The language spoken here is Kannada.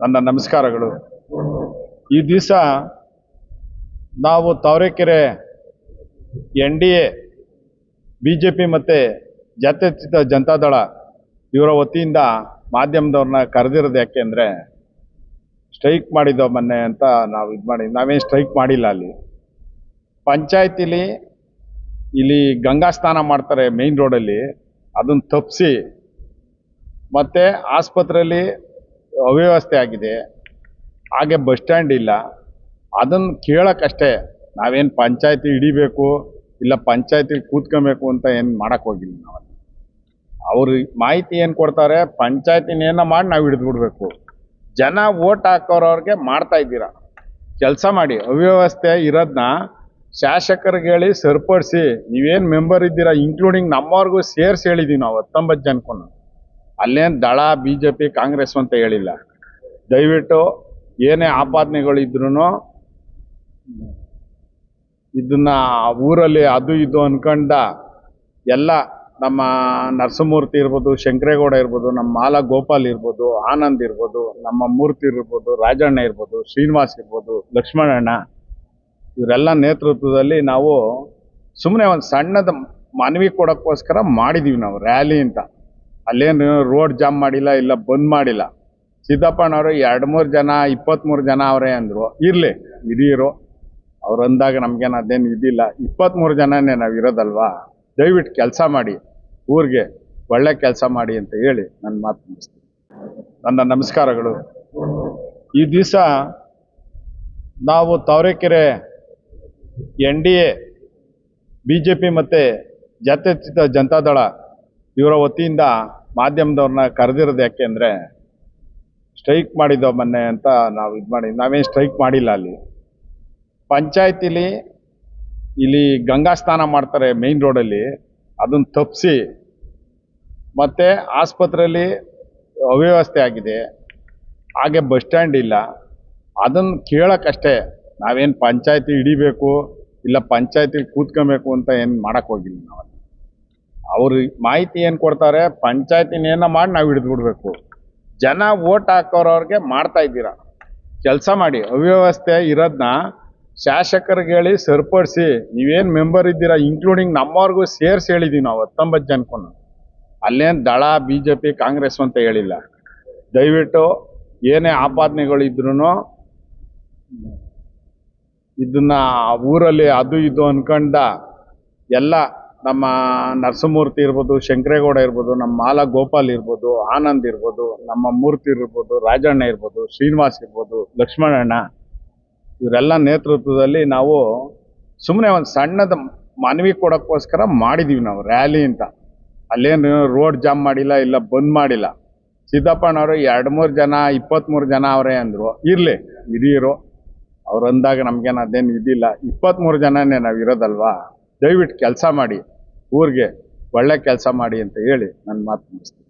ನನ್ನ ನಮಸ್ಕಾರಗಳು. ಈ ದಿವಸ ನಾವು Tavarekere N D A B J P ಮತ್ತು ಜಾತ್ಯತೀತ ಜನತಾದಳ ಇವರ ವತಿಯಿಂದ ಮಾಧ್ಯಮದವ್ರನ್ನ ಕರೆದಿರೋದು ಯಾಕೆ ಅಂದರೆ ಸ್ಟ್ರೈಕ್ ಮಾಡಿದ್ದೋ ಮೊನ್ನೆ ಅಂತ ನಾವು ಇದು ಮಾಡಿ, ನಾವೇನು ಸ್ಟ್ರೈಕ್ ಮಾಡಿಲ್ಲ ಅಲ್ಲಿ. ಪಂಚಾಯತಿಲಿ ಇಲ್ಲಿ ಗಂಗಾ ಸ್ನಾನ ಮಾಡ್ತಾರೆ ಮೇಯ್ನ್ ರೋಡಲ್ಲಿ ಅದನ್ನು ತಪ್ಪಿಸಿ ಮತ್ತು ಆಸ್ಪತ್ರೆಯಲ್ಲಿ ಅವ್ಯವಸ್ಥೆ ಆಗಿದೆ. ಹಾಗೆ ಬಸ್ ಸ್ಟ್ಯಾಂಡ್ ಇಲ್ಲ. ಅದನ್ನು ಕೇಳೋಕ್ಕಷ್ಟೇ ನಾವೇನು ಪಂಚಾಯತಿ ಹಿಡಿಬೇಕು, ಇಲ್ಲ ಪಂಚಾಯತಿಲಿ ಕೂತ್ಕೊಬೇಕು ಅಂತ ಏನು ಮಾಡೋಕ್ಕೆ ಹೋಗಿಲ್ಲ ನಾವು ಅವರು ಮಾಹಿತಿ ಏನು ಕೊಡ್ತಾರೆ, ಪಂಚಾಯ್ತಿನೇನ ಮಾಡಿ ನಾವು ಹಿಡಿದು ಬಿಡಬೇಕು. ಜನ ಓಟ್ ಹಾಕೋರವ್ರಿಗೆ ಮಾಡ್ತಾ ಇದ್ದೀರಾ. ಕೆಲಸ ಮಾಡಿ, ಅವ್ಯವಸ್ಥೆ ಇರೋದನ್ನ ಶಾಸಕರಿಗೆ ಹೇಳಿ ಸರಿಪಡಿಸಿ. ನೀವೇನು ಮೆಂಬರ್ ಇದ್ದೀರಾ ಇನ್ಕ್ಲೂಡಿಂಗ್ ನಮ್ಮವ್ರಿಗೂ ಸೇರಿಸಿ ಹೇಳಿದ್ದೀವಿ ನಾವು ಹತ್ತೊಂಬತ್ತು ಜನಕ್ಕೂ ಅಲ್ಲೇನು ದಳ ಬಿ ಜೆ ಪಿ ಕಾಂಗ್ರೆಸ್ ಅಂತ ಹೇಳಿಲ್ಲ. ದಯವಿಟ್ಟು ಏನೇ ಆಪಾದನೆಗಳಿದ್ರು ಇದನ್ನ ಊರಲ್ಲಿ ಅದು ಇದು ಅನ್ಕೊಂಡ ಎಲ್ಲ ನಮ್ಮ ನರಸಿಂಹಮೂರ್ತಿ ಇರ್ಬೋದು, ಶಂಕರೇಗೌಡ ಇರ್ಬೋದು, ನಮ್ಮ ಮಾಲಾ ಗೋಪಾಲ್ ಇರ್ಬೋದು, ಆನಂದ್ ಇರ್ಬೋದು, ನಮ್ಮ ಮೂರ್ತಿ ಇರ್ಬೋದು, ರಾಜಣ್ಣ ಇರ್ಬೋದು, ಶ್ರೀನಿವಾಸ್ ಇರ್ಬೋದು, ಲಕ್ಷ್ಮಣಣ್ಣ, ಇವರೆಲ್ಲ ನೇತೃತ್ವದಲ್ಲಿ ನಾವು ಸುಮ್ಮನೆ ಒಂದು ಸಣ್ಣದ ಮನವಿ ಕೊಡೋಕ್ಕೋಸ್ಕರ ಮಾಡಿದ್ದೀವಿ ನಾವು, ರ್ಯಾಲಿ ಅಂತ. ಅಲ್ಲೇನು ರೋಡ್ ಜಾಮ್ ಮಾಡಿಲ್ಲ, ಇಲ್ಲ ಬಂದ್ ಮಾಡಿಲ್ಲ. ಸಿದ್ದಪ್ಪನವರು ಎರಡು ಮೂರು ಜನ ಇಪ್ಪತ್ತ್ಮೂರು ಜನ ಅವರೇ ಅಂದರು. ಇರಲಿ ಹಿರಿಯರು ಅವ್ರು ಅಂದಾಗ ನಮಗೇನು ಅದೇನು ಇದಿಲ್ಲ. ಇಪ್ಪತ್ತ್ಮೂರು ಜನನೇ ನಾವು ಇರೋದಲ್ವಾ? ದಯವಿಟ್ಟು ಕೆಲಸ ಮಾಡಿ, ಊರಿಗೆ ಒಳ್ಳೆ ಕೆಲಸ ಮಾಡಿ ಅಂತ ಹೇಳಿ ನನ್ನ ಮಾತು ಮುಗಿಸ್ತೀನಿ. ನನ್ನ ನಮಸ್ಕಾರಗಳು. ಈ ದಿವಸ ನಾವು Tavarekere N D A, B J P ಮತ್ತು ಜಾತ್ಯತೀತ ಜನತಾದಳ ಇವರ ವತಿಯಿಂದ ಮಾಧ್ಯಮದವ್ರನ್ನ ಕರೆದಿರೋದು ಯಾಕೆ ಅಂದರೆ, ಸ್ಟ್ರೈಕ್ ಮಾಡಿದ್ದೋ ಮೊನ್ನೆ ಅಂತ ನಾವು ಇದು ಮಾಡಿ, ನಾವೇನು ಸ್ಟ್ರೈಕ್ ಮಾಡಿಲ್ಲ ಅಲ್ಲಿ. ಪಂಚಾಯತಿಲಿ ಇಲ್ಲಿ ಗಂಗಾ ಸ್ನಾನ ಮಾಡ್ತಾರೆ ಮೇಯ್ನ್ ರೋಡಲ್ಲಿ, ಅದನ್ನು ತಪ್ಪಿಸಿ ಮತ್ತು ಆಸ್ಪತ್ರೆಯಲ್ಲಿ ಅವ್ಯವಸ್ಥೆ ಆಗಿದೆ, ಹಾಗೆ ಬಸ್ ಸ್ಟ್ಯಾಂಡ್ ಇಲ್ಲ ಅದನ್ನು ಕೇಳೋಕ್ಕಷ್ಟೇ ನಾವೇನು ಪಂಚಾಯತಿ ಹಿಡಿಬೇಕು, ಇಲ್ಲ ಪಂಚಾಯತಿಲಿ ಕೂತ್ಕೊಬೇಕು ಅಂತ ಏನು ಮಾಡೋಕ್ಕೋಗಿಲ್ಲ ನಾವು ಅವ್ರು ಮಾಹಿತಿ ಏನು ಕೊಡ್ತಾರೆ, ಪಂಚಾಯತಿನೇನ ಮಾಡಿ ನಾವು ಹಿಡಿದು ಬಿಡಬೇಕು ಜನ ಓಟ್ ಹಾಕೋರವ್ರಿಗೆ ಮಾಡ್ತಾ ಇದ್ದೀರಾ. ಕೆಲಸ ಮಾಡಿ, ಅವ್ಯವಸ್ಥೆ ಇರೋದನ್ನ ಶಾಸಕರಿಗೆ ಹೇಳಿ ಸರಿಪಡಿಸಿ, ನೀವೇನು ಮೆಂಬರ್ ಇದ್ದೀರಾ ಇನ್ಕ್ಲೂಡಿಂಗ್ ನಮ್ಮವ್ರಿಗೂ ಸೇರಿಸಿ ಹೇಳಿದ್ದೀವಿ ನಾವು ಹತ್ತೊಂಬತ್ತು ಜನಕ್ಕೂ ಅಲ್ಲೇನು ದಳ ಬಿ ಜೆ ಪಿ ಕಾಂಗ್ರೆಸ್ ಅಂತ ಹೇಳಿಲ್ಲ. ದಯವಿಟ್ಟು ಏನೇ ಆಪಾದನೆಗಳಿದ್ರೂ ಇದನ್ನ ಊರಲ್ಲಿ ಅದು ಇದು ಅನ್ಕೊಂಡ ಎಲ್ಲ ನಮ್ಮ ನರಸಿಂಹಮೂರ್ತಿ ಇರ್ಬೋದು, ಶಂಕರೇಗೌಡ ಇರ್ಬೋದು, ನಮ್ಮ ಮಾಲಾ ಗೋಪಾಲ್ ಇರ್ಬೋದು, ಆನಂದ್ ಇರ್ಬೋದು, ನಮ್ಮ ಮೂರ್ತಿ ಇರ್ಬೋದು, ರಾಜಣ್ಣ ಇರ್ಬೋದು, ಶ್ರೀನಿವಾಸ್ ಇರ್ಬೋದು, ಲಕ್ಷ್ಮಣಣ್ಣ, ಇವರೆಲ್ಲ ನೇತೃತ್ವದಲ್ಲಿ ನಾವು ಸುಮ್ಮನೆ ಒಂದು ಸಣ್ಣದ ಮನವಿ ಕೊಡೋಕ್ಕೋಸ್ಕರ ಮಾಡಿದ್ದೀವಿ ನಾವು ರ್ಯಾಲಿ ಅಂತ. ಅಲ್ಲೇನು ರೋಡ್ ಜಾಮ್ ಮಾಡಿಲ್ಲ, ಇಲ್ಲ ಬಂದ್ ಮಾಡಿಲ್ಲ. ಸಿದ್ದಪ್ಪನವರು ಎರಡು ಮೂರು ಜನ ಇಪ್ಪತ್ತ್ಮೂರು ಜನ ಅವರೇ ಅಂದರು. ಇರಲಿ ಹಿರಿಯರು ಅವ್ರು ಅಂದಾಗ ನಮಗೇನು ಅದೇನು ಇದಿಲ್ಲ. ಇಪ್ಪತ್ತ್ಮೂರು ಜನನೇ ನಾವು ಇರೋದಲ್ವಾ? ದಯವಿಟ್ಟು ಕೆಲಸ ಮಾಡಿ. ಊರಿಗೆ ಒಳ್ಳೆ ಕೆಲಸ ಮಾಡಿ ಅಂತ ಹೇಳಿ ನನ್ನ ಮಾತು ಮುಗಿಸ್ತೀನಿ.